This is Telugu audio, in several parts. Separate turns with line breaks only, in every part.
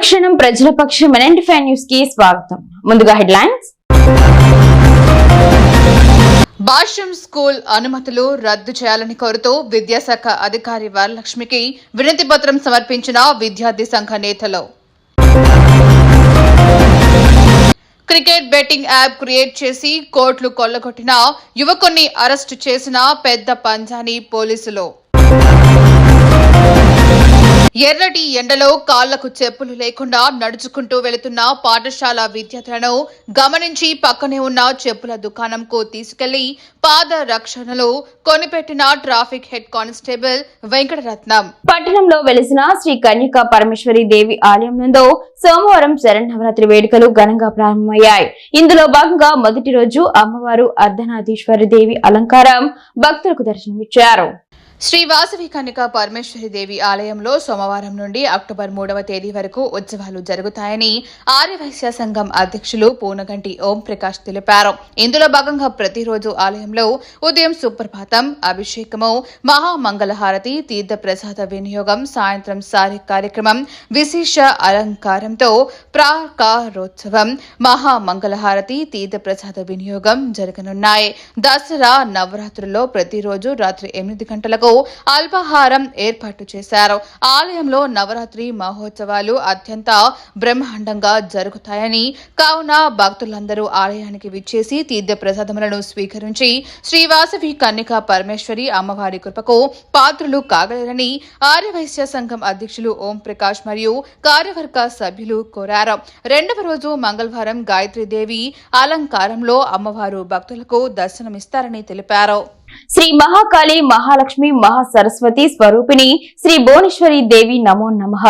అనుక్షణం ప్రజల పక్షం ఎన్ఎంటీ ఫైవ్ న్యూస్కి స్వాగతం. ముందుగా హెడ్లైన్స్.
భాష్యం స్కూల్ అనుమతులు రద్దు చేయాలని కోరుతూ విద్యాశాఖ అధికారి వరలక్ష్మికి వినతి పత్రం సమర్పించిన విద్యార్థి సంఘ నేతలు. క్రికెట్ బెట్టింగ్ యాప్ క్రియేట్ చేసి కోట్లు కొల్లగొట్టిన యువకుని అరెస్టు చేసిన పెద్ద పంజాని పోలీసులు. ఎర్రటి ఎండలో కాళ్ళకు చెప్పులు లేకుండా నడుచుకుంటూ వెళుతున్న పాఠశాల విద్యార్థులను గమనించి పక్కనే ఉన్న చెప్పుల దుకాణంకు తీసుకెళ్ళి పాద రక్షణలో కొనిపెట్టిన ట్రాఫిక్ హెడ్ కానిస్టేబుల్ వెంకటరత్నం.
పట్టణంలో వెలిసిన శ్రీ కన్యకా పరమేశ్వరి దేవి ఆలయం నందు సోమవారం శరణవరాత్రి వేడుకలు ఘనంగా ప్రారంభమయ్యాయి. ఇందులో భాగంగా మొదటి రోజు అమ్మవారు అర్ధనాథీశ్వరి దేవి అలంకారం భక్తులకు దర్శనమిచ్చారు.
శ్రీ వాసవి కన్యక పరమేశ్వరి దేవి ఆలయంలో సోమవారం నుండి అక్టోబర్ మూడవ తేదీ వరకు ఉత్సవాలు జరుగుతాయని ఆర్యవైశ్య సంఘం అధ్యక్షులు పూనగంటి ఓం ప్రకాష్ తెలిపారు. ఇందులో భాగంగా ప్రతిరోజు ఆలయంలో ఉదయం సుప్రభాతం అభిషేకము మహామంగళహారతి తీర్థ ప్రసాద వినియోగం సాయంత్రం సారి కార్యక్రమం విశేష అలంకారంతో ప్రాకారోత్సవం మహామంగళహారతి తీర్థ ప్రసాద వినియోగం జరగనున్నాయి. దసరా నవరాత్రుల్లో ప్రతిరోజు రాత్రి ఎనిమిది గంటలకు అల్పాహారం ఏర్పాటు చేశారు. ఆలయంలో నవరాత్రి మహోత్సవాలు అత్యంత బ్రహ్మాండంగా జరుగుతాయని కావున భక్తులందరూ ఆలయానికి విచ్చేసి తీర్థ ప్రసాదములను స్వీకరించి శ్రీవాసవి కన్నిక పరమేశ్వరి అమ్మవారి కృపకు పాత్రులు కాగలరని ఆర్యవైశ్య సంఘం అధ్యక్షులు ఓం ప్రకాష్ మరియు కార్యవర్గ సభ్యులు కోరారు. రెండవ రోజు మంగళవారం గాయత్రీదేవి అలంకారంలో అమ్మవారు భక్తులకు దర్శనమిస్తారని తెలిపారు.
శ్రీ మహాకాళి మహాలక్ష్మి మహా సరస్వతి స్వరూపిణి శ్రీ భువనేశ్వరి దేవి నమో నమః.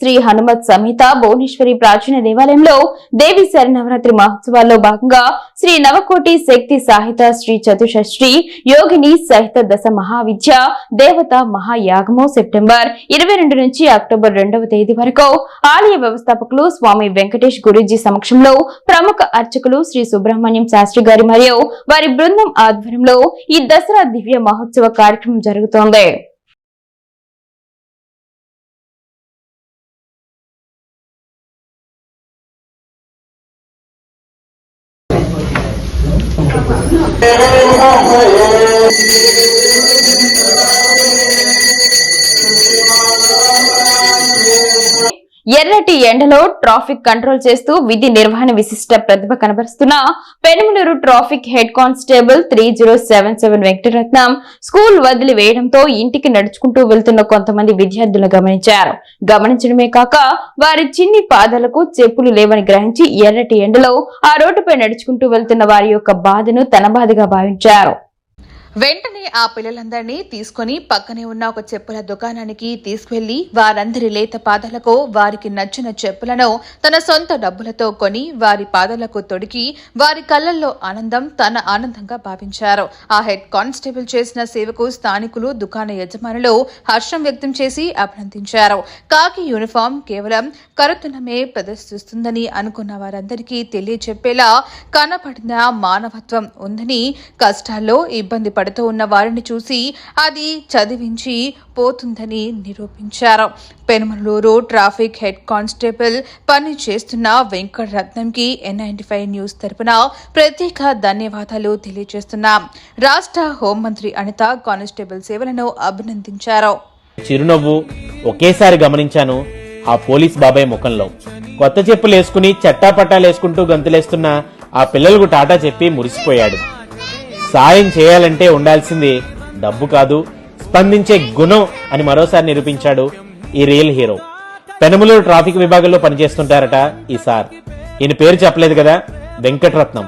శ్రీ హనుమత్ సమేత భువనేశ్వరి ప్రాచీన దేవాలయంలో దేవి శరణవరాత్రి మహోత్సవాల్లో భాగంగా శ్రీ నవకోటి శక్తి సాహిత శ్రీ చతుషష్ఠి యోగిని సహిత దశ మహావిద్య దేవత మహాయాగము సెప్టెంబర్ ఇరవై రెండు నుంచి అక్టోబర్ రెండవ తేదీ వరకు ఆలయ వ్యవస్థాపకులు స్వామి వెంకటేష్ గురూజీ సమక్షంలో ప్రముఖ అర్చకులు శ్రీ సుబ్రహ్మణ్యం శాస్త్రి గారి మరియు వారి బృందం ఆధ్వర్యంలో ఈ దసరా దివ్య మహోత్సవ కార్యక్రమం జరుగుతోంది. Thank you. ఎర్రటి ఎండలో ట్రాఫిక్ కంట్రోల్ చేస్తూ విధి నిర్వహణ విశిష్ట ప్రతిభ కనబరుస్తున్న Penamaluru traffic head constable three zero seven seven Venkataratnam school వదిలి వేయడంతో ఇంటికి నడుచుకుంటూ వెళ్తున్న కొంతమంది విద్యార్థులను గమనించారు. గమనించడమే కాక వారి చిన్ని పాదాలకు చెప్పులు లేవని గ్రహించి ఎర్రటి ఎండలో ఆ రోడ్డుపై నడుచుకుంటూ వెళ్తున్న వారి యొక్క బాధను తన బాధగా భావించారు.
వెంటనే ఆ పిల్లలందరినీ తీసుకొని పక్కనే ఉన్న ఒక చెప్పుల దుకాణానికి తీసుకువెళ్ళి వారందరి లేత పాదాలకు వారికి నచ్చిన చెప్పులను తన సొంత డబ్బులతో కొని వారి పాదాలకు తొడిగి వారి కళ్ళల్లో ఆనందం తన ఆనందంగా భావించారు. ఆ హెడ్ కానిస్టేబుల్ చేసిన సేవకు స్థానికులు దుకాణ యజమానులు హర్షం వ్యక్తం చేసి అభినందించారు. కాకి యూనిఫామ్ కేవలం కరుతనమే ప్రదర్శిస్తుందని అనుకున్న వారందరికీ తెలియచెప్పేలా కనపడిన మానవత్వం ఉందని కష్టాల్లో ఇబ్బంది పడుతూ ఉన్న వారిని చూసి అది చదివించి పోతుందని నిరూపించారు. పెనుమలూరు ట్రాఫిక్ హెడ్ కానిస్టేబుల్ పని చేస్తున్న వెంకటరత్నంకి ఎన్ నైన్టీ ఫైవ్ న్యూస్ తరపున ప్రత్యేక ధన్యవాదాలు తెలియజేస్తున్నాం. రాష్ట్ర హోంమంత్రి అనిత కానిస్టేబుల్ సేవలను అభినందించారు.
చిరునవ్వు ఒకేసారి గమనించాను. ఆ పోలీస్ బాబాయ్ ముఖంలో కొత్త చెప్పులు వేసుకుని చట్టాపట్టాలు వేసుకుంటూ గంతులేస్తున్న ఆ పిల్లలకు టాటా చెప్పి మురిసిపోయాడు. సాయం చేయాలంటే ఉండాల్సింది డబ్బు కాదు స్పందించే గుణం అని మరోసారి నిరూపించాడు ఈ రియల్ హీరో. పెనమలూరు ట్రాఫిక్ విభాగంలో పనిచేస్తుంటారట ఈ సార్. ఈయన పేరు చెప్పలేదు కదా వెంకటరత్నం.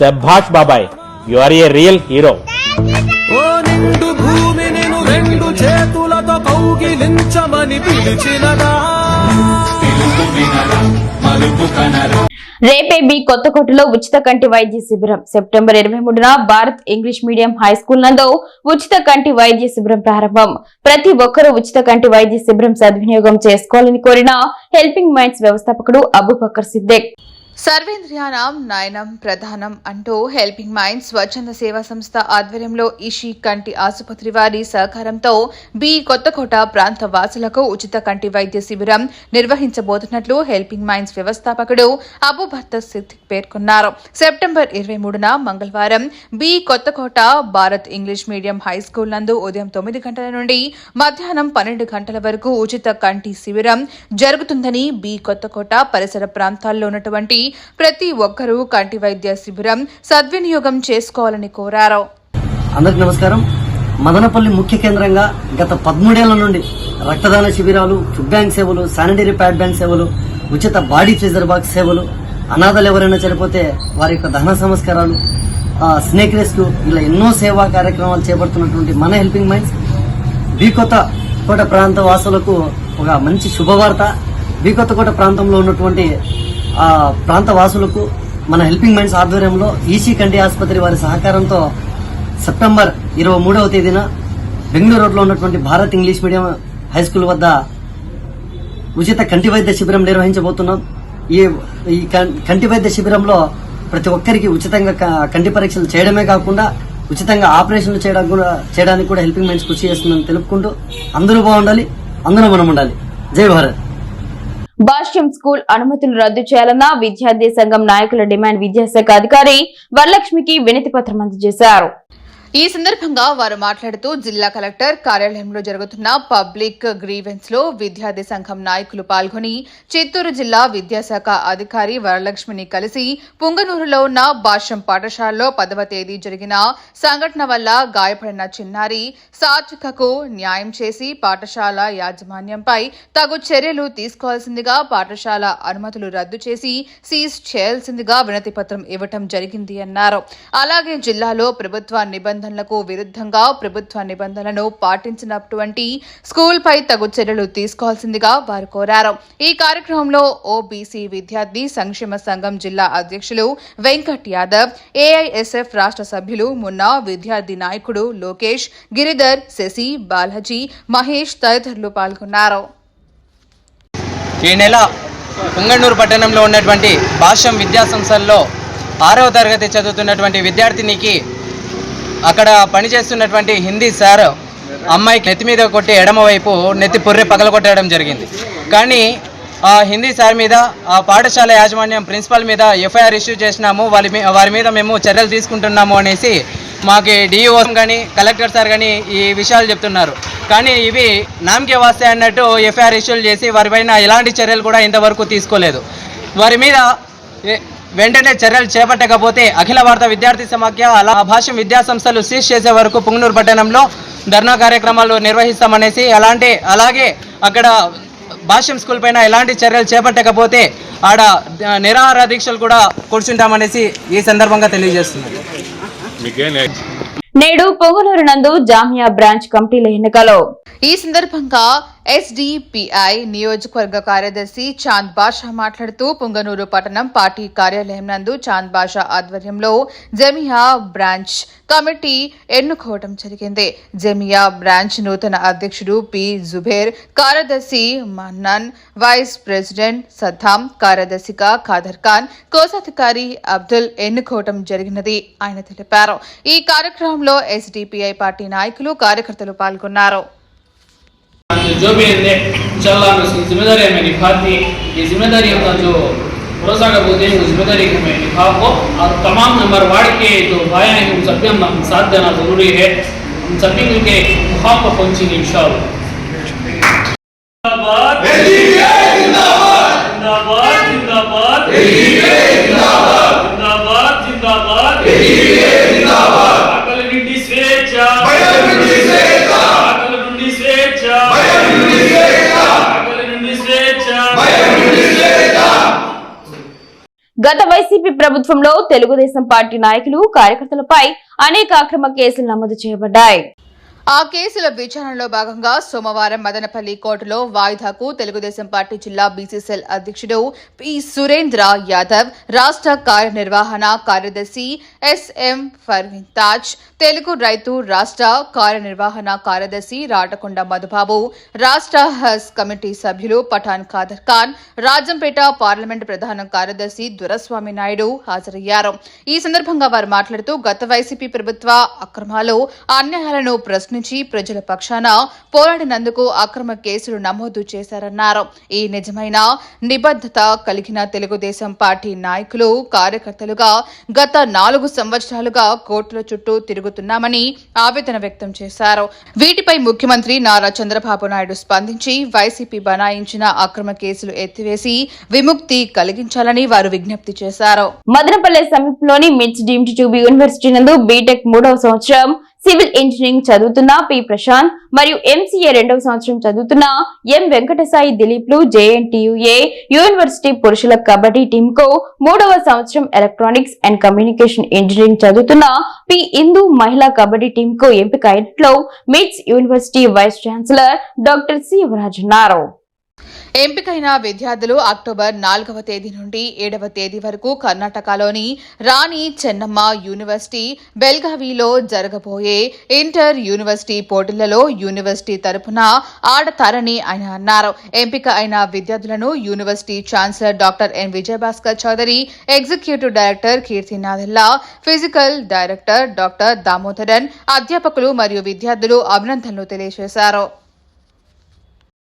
సభాష్ బాబాయ్ you are a real hero
ఓ నిండు భూమి నిన్ను రెండు చేతులతో కౌగిలించమని పిలిచినదా
రేపే బి కొత్తకోటలో ఉచిత కంటి వైద్య శిబిరం. సెప్టెంబర్ ఇరవై మూడున Bharat English medium high school నందు ఉచిత కంటి వైద్య శిబిరం ప్రారంభం. ప్రతి ఒక్కరూ ఉచిత కంటి వైద్య శిబిరం సద్వినియోగం చేసుకోవాలని కోరిన హెల్పింగ్ మైండ్స్ వ్యవస్థాపకుడు అబుబకర్ సిద్దిక్.
సర్వేంద్రియానం నయనం ప్రధానం అంటూ హెల్పింగ్ మైండ్ స్వచ్ఛంద సేవా సంస్థ ఆధ్వర్యంలో ఇషి కంటి ఆసుపత్రి వారి సహకారంతో బి కొత్తకోట ప్రాంత వాసులకు ఉచిత కంటి వైద్య శిబిరం నిర్వహించబోతున్నట్లు హెల్పింగ్ మైండ్స్ వ్యవస్థాపకుడు అబుభర్త సిద్దిక్ పేర్కొన్నారు. సెప్టెంబర్ ఇరవై మూడున మంగళవారం B Kothakota Bharat English medium high school నందు ఉదయం తొమ్మిది గంటల నుండి మధ్యాహ్నం పన్నెండు గంటల వరకు ఉచిత కంటి శిబిరం జరుగుతుందని బి కొత్తకోట పరిసర ప్రాంతాల్లో ఉన్నటువంటి ప్రతి ఒక్కరూ కంటి వైద్య శిబిరం సద్వినియోగం చేసుకోవాలని కోరారు.
అందరికి నమస్కారం. మదనపల్లి ముఖ్య కేంద్రంగా గత పదమూడేళ్ళ నుండి రక్తదాన శిబిరాలు ఫుడ్ బ్యాంక్ సేవలు శానిటరీ ప్యాడ్ బ్యాంక్ సేవలు ఉచిత బాడీ ఫ్రీజర్ బాక్స్ సేవలు అనాథలు ఎవరైనా చనిపోతే వారి యొక్క దహన సంస్కారాలు ఆ, స్నేక్ రెస్క్యూ ఇలా ఎన్నో సేవా కార్యక్రమాలు చేపడుతున్నటువంటి మన హెల్పింగ్ మైండ్స్. బీ కొత్త కోట ప్రాంత వాసులకు ఒక మంచి శుభవార్త. బీ కొత్త కోట ప్రాంతంలో ఉన్నటువంటి ప్రాంత వాసులకు మన హెల్పింగ్ మైండ్స్ ఆధ్వర్యంలో ఈసీ కంటి ఆసుపత్రి వారి సహకారంతో సెప్టెంబర్ ఇరవై మూడవ తేదీన బెంగళూరు రోడ్లో ఉన్నటువంటి Bharat English medium high school వద్ద ఉచిత కంటి వైద్య శిబిరం నిర్వహించబోతున్నాం. ఈ ఈ కంటి వైద్య శిబిరంలో ప్రతి ఒక్కరికి ఉచితంగా క- కంటి పరీక్షలు చేయడమే కాకుండా ఉచితంగా ఆపరేషన్లు చేయడం కూడా చేయడానికి కూడా హెల్పింగ్ మైండ్స్ కృషి చేస్తుందని తెలుపుకుంటూ అందరూ బాగుండాలి అందరూ మనం ఉండాలి. జై భారత్.
భాష్యం స్కూల్ అనుమతులు రద్దు చేయాలన్న విద్యార్థి సంఘం నాయకుల డిమాండ్ విద్యాశాఖ అధికారి వరలక్ష్మికి వినతి పత్రం అందజేశారు.
ఈ సందర్భంగా వారు మాట్లాడుతూ జిల్లా కలెక్టర్ కార్యాలయంలో జరుగుతున్న పబ్లిక్ గ్రీవెన్స్లో విద్యార్థి సంఘం నాయకులు పాల్గొని చిత్తూరు జిల్లా విద్యాశాఖ అధికారి వరలక్ష్మిని కలిసి పుంగనూరులో ఉన్న భాష్యం పాఠశాలలో పదవ తేదీ జరిగిన సంఘటన వల్ల గాయపడిన చిన్నారి సాత్వికకు న్యాయం చేసి పాఠశాల యాజమాన్యంపై తగు చర్యలు తీసుకోవాల్సిందిగా పాఠశాల అనుమతులు రద్దు చేసి సీజ్ చేయాల్సిందిగా వినతిపత్రం ఇవ్వటం జరిగింది అన్నారు. అలాగే జిల్లాలో ప్రభుత్వ నిబంధన నిబంధనలకు విరుద్ధంగా ప్రభుత్వ నిబంధనలను పాటించినటువంటి స్కూల్పై తగు చర్యలు తీసుకోవాల్సిందిగా వారు కోరారు. ఈ కార్యక్రమంలో ఓబీసీ విద్యార్థి సంక్షేమ సంఘం జిల్లా అధ్యక్షులు వెంకట్ యాదవ్ ఏఐఎస్ఎఫ్ రాష్ట్ర సభ్యులు మున్నా విద్యార్థి నాయకుడు లోకేష్ గిరిధర్ శశి బాలాజీ మహేష్ తదితరులు పాల్గొన్నారు.
ఈ నెల పుంగనూరు పట్టణంలో ఉన్నటువంటి భాష్యం విద్యా సంస్థల్లో ఆరవ తరగతి చదువుతున్నటువంటి విద్యార్థినికి అక్కడ పనిచేస్తున్నటువంటి హిందీ సార్ అమ్మాయికి నెత్తి మీద కొట్టి ఎడమవైపు నెత్తి పొర్రె పగలగొట్టడం జరిగింది. కానీ ఆ హిందీ సార్ మీద ఆ పాఠశాల యాజమాన్యం ప్రిన్సిపల్ మీద ఎఫ్ఐఆర్ ఇష్యూ చేసినాము వారి మీ- వారి మీద మేము చర్యలు తీసుకుంటున్నాము అనేసి మాకు డిఈఓ కానీ కలెక్టర్ సార్ కానీ ఈ విషయాలు చెప్తున్నారు. కానీ ఇవి నామకే వాస్తే అన్నట్టు ఎఫ్ఐఆర్ ఇష్యూలు చేసి వారిపైన ఎలాంటి చర్యలు కూడా ఇంతవరకు తీసుకోలేదు. వారి మీద ఏ- వెంటనే చర్యలు చేపట్టకపోతే అఖిల భారత విద్యార్థి సమాఖ్య అలా భాష్యం విద్యా సంస్థలు సీజ్ చేసే వరకు పుంగనూరు పట్టణంలో ధర్నా కార్యక్రమాలు నిర్వహిస్తామనేసి అలాంటి అలాగే అక్కడ భాష్యం స్కూల్ పైన ఎలాంటి చర్యలు చేపట్టకపోతే ఆడ ఆ, నిరాహార దీక్షలు కూడా కూర్చుంటామనేసి ఈ సందర్భంగా తెలియజేస్తున్నారు
నేడు పొంగనూరు నందు జామియా బ్రాంచ్ కమిటీల ఎన్నికలో
ఈ సందర్భంగా ఎస్డిపిఐ నియోజకవర్గ కార్యదర్శి చాంద్ బాషా మాట్లాడుతూ పుంగనూరు పట్టణం పార్టీ కార్యాలయం నందు చాంద్ బాషా ఆధ్వర్యంలో జమియా బ్రాంచ్ కమిటీ ఎన్నుకోవడం జరిగింది. జమియా బ్రాంచ్ నూతన అధ్యక్షుడు పి. జుబేర్ కార్యదర్శి మన్నన్ వైస్ ప్రెసిడెంట్ సద్దాం కార్యదర్శిగా ఖాదర్ ఖాన్ కోశాధికారి అబ్దుల్ ఎన్నుకోవడం జరిగినది. ఆయన తెలిపారు. ఈ కార్యక్రమంలో ఎస్డిపిఐ పార్టీ నాయకులు కార్యకర్తలు పాల్గొన్నారు.
जो भी इंशाल्लाह मैं उसकी ज़िम्मेदारी हमें निभाती ये ज़िम्मेदारी अपना जो भरोसा का बोलते हैं ज़िम्मेदारी को मैं निभाऊँ और तमाम नंबर वार्ड के जो भाई हैं, उन सभी हम हम साथ देना ज़रूरी है। उन सभी मिलके मुकाम पर पहुँचेंगे इन जिंदाबाद
గత వైసీపీ ప్రభుత్వంలో తెలుగుదేశం పార్టీ నాయకులు కార్యకర్తలపై అనేక అక్రమ కేసులు నమోదు చేయబడ్డాయి.
ఆ కేసుల విచారణలో భాగంగా సోమవారం మదనపల్లి కోర్టులో వాయిదాకు తెలుగుదేశం పార్టీ జిల్లా బీసీసీఎల్ అధ్యక్షుడు పి సురేంద్ర యాదవ్ రాష్ట్ర కార్యనిర్వహణ కార్యదర్శి ఎస్ఎం ఫర్వీన్ తాజ్ తెలుగు రైతు రాష్ట్ర కార్యనిర్వహణ కార్యదర్శి రాటకొండ మధుబాబు రాష్ట్ర హజ్ కమిటీ సభ్యులు పఠాన్ ఖాదర్ ఖాన్ రాజంపేట పార్లమెంటు ప్రధాన కార్యదర్శి దురస్వామి నాయుడు హాజరయ్యారు. ఈ సందర్భంగా వారు మాట్లాడుతూ గత వైసీపీ ప్రభుత్వ అక్రమాలు అన్యాయాలను నుంచి ప్రజల పక్షాన పోరాడినందుకు అక్రమ కేసులు నమోదు చేశారన్నారు. ఈ నిజమైన నిబద్ధత కలిగిన తెలుగుదేశం పార్టీ నాయకులు కార్యకర్తలుగా గత నాలుగు సంవత్సరాలుగా కోర్టుల చుట్టూ తిరుగుతున్నామని ఆవేదన వ్యక్తం చేశారు. వీటిపై ముఖ్యమంత్రి నారా చంద్రబాబు నాయుడు స్పందించి వైసీపీ బనాయించిన అక్రమ కేసులు ఎత్తివేసి విముక్తి కలిగించాలని వారు విజ్ఞప్తి చేశారు.
మదనపల్లె సమీపంలోని MITS deemed to be university నందు బీటెక్ మూడవ సంవత్సరం సివిల్ ఇంజనీరింగ్ చదువుతున్న పి ప్రశాంత్ మరియు ఎంసీఏ రెండవ సంవత్సరం చదువుతున్న ఎం వెంకటసాయి దిలీప్లు జేఎన్టీయుఏ యూనివర్సిటీ పురుషుల కబడ్డీ టీమ్కు మూడవ సంవత్సరం ఎలక్ట్రానిక్స్ అండ్ కమ్యూనికేషన్ ఇంజనీరింగ్ చదువుతున్న పి ఇందు మహిళా కబడ్డీ టీమ్కు ఎంపిక అయినట్లు MITS university vice chancellor doctor C Yuvaraj అన్నారు.
ఎంపికైన విద్యార్థులు అక్టోబర్ నాలుగవ తేదీ నుండి ఏడవ తేదీ వరకు కర్ణాటకలోని రాణి చెన్నమ్మ యూనివర్సిటీ బెల్గావిలో జరగబోయే ఇంటర్ యూనివర్సిటీ పోటీలలో యూనివర్సిటీ తరపున ఆడతారని ఆయన అన్నారు. ఎంపిక అయిన విద్యార్థులను university chancellor doctor N Vijayabhaskar Chowdary executive director కీర్తినాథల్లా physical director doctor Damodaran అధ్యాపకులు మరియు విద్యార్థులు అభినందనలు తెలియజేశారు.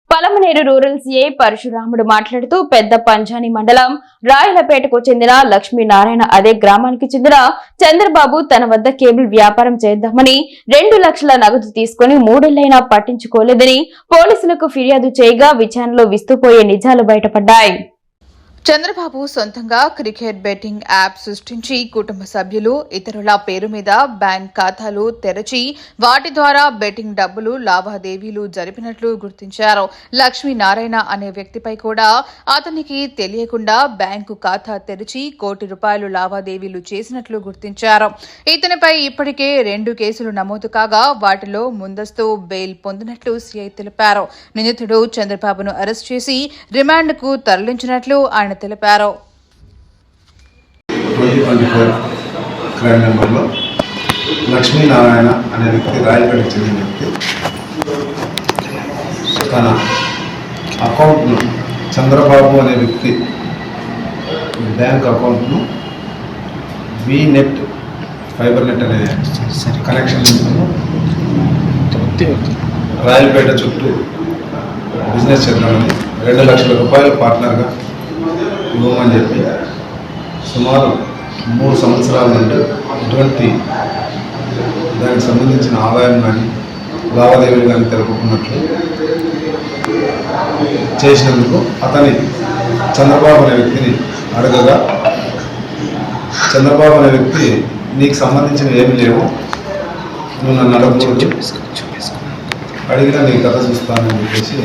పలమనేరు రూరల్ సీఏ పరశురాముడు మాట్లాడుతూ పెద్ద పంజాని మండలం రాయలపేటకు చెందిన లక్ష్మీనారాయణ అదే గ్రామానికి చెందిన చంద్రబాబు తన వద్ద కేబుల్ వ్యాపారం చేద్దామని రెండు లక్షల నగదు తీసుకుని మూడేళ్ళైనా పట్టించుకోలేదని పోలీసులకు ఫిర్యాదు చేయగా విచారణలో విస్తుపోయే నిజాలు బయటపడ్డాయి.
చంద్రబాబు సొంతంగా క్రికెట్ బెట్టింగ్ యాప్ సృష్టించి కుటుంబ సభ్యులు ఇతరుల పేరు మీద బ్యాంక్ ఖాతాలు తెరచి వాటి ద్వారా బెట్టింగ్ డబ్బులు లావాదేవీలు జరిపినట్లు గుర్తించారు. లక్ష్మీనారాయణ అనే వ్యక్తిపై కూడా అతనికి తెలియకుండా బ్యాంకు ఖాతా తెరిచి కోటి రూపాయలు లావాదేవీలు చేసినట్లు గుర్తించారు. ఇతనిపై ఇప్పటికే రెండు కేసులు నమోదు కాగా వాటిలో ముందస్తు బెయిల్ పొందినట్లు సీఐ తెలిపారు. నిందితుడు చంద్రబాబును అరెస్ట్ చేసి రిమాండ్కు తరలించినట్లు ఆయన తెలిపారు.
క్రైమ్ నెంబర్లో లక్ష్మీనారాయణ అనే వ్యక్తి రాయపేటకు చెందిన వ్యక్తి తన అకౌంట్ను చంద్రబాబు అనే వ్యక్తి బ్యాంక్ అకౌంట్ను నెట్ ఫైబర్ నెట్ అనే కనెక్షన్ రాయలపేట చుట్టూ బిజినెస్ చేద్దామని రెండు లక్షల రూపాయలు పార్ట్నర్గా ఇవ్వమని చెప్పి సుమారు మూడు సంవత్సరాల నుండి ఎటువంటి దానికి సంబంధించిన ఆదాయం కానీ లావాదేవీలు కానీ తెలుపుకున్నట్లు చేసినందుకు అతని చంద్రబాబు అనే వ్యక్తిని అడగగా చంద్రబాబు అనే వ్యక్తి నీకు సంబంధించిన ఏమి లేవు. నువ్వు నన్ను అడగకూడదు. అడిగినా నీ కథ చూస్తానని చెప్పేసి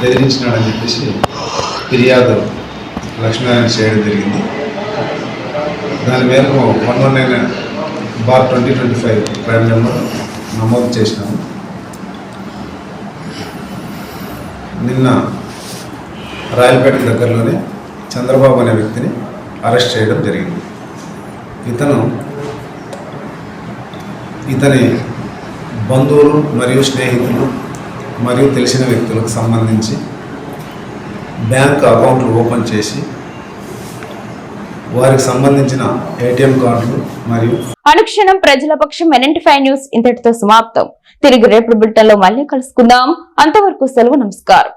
బెదిరించినాడని చెప్పేసి ఫిర్యాదు లక్ష్మీనారాయణ చేయడం జరిగింది. దాని మేరకు one one nine bar twenty twenty five crime number నమోదు చేసినాము. నిన్న రాయలపేట దగ్గరలోనే చంద్రబాబు అనే వ్యక్తిని అరెస్ట్ చేయడం జరిగింది. ఇతను ఇతని బంధువులు మరియు స్నేహితులు మరియు తెలిసిన వ్యక్తులకు సంబంధించి బ్యాంక్ అకౌంట్లు ఓపెన్ చేసి వారికి సంబంధించిన ఏటీఎం కార్డులు మరియు
అనుక్షణం ప్రజల పక్షం ఎన్ఎంటీ ఫైవ్ న్యూస్ ఇంతటితో సమాప్తం. తిరిగి రేపు బులెటిన్లో మళ్ళీ కలుసుకుందాం. అంతవరకు సెలవు నమస్కారం.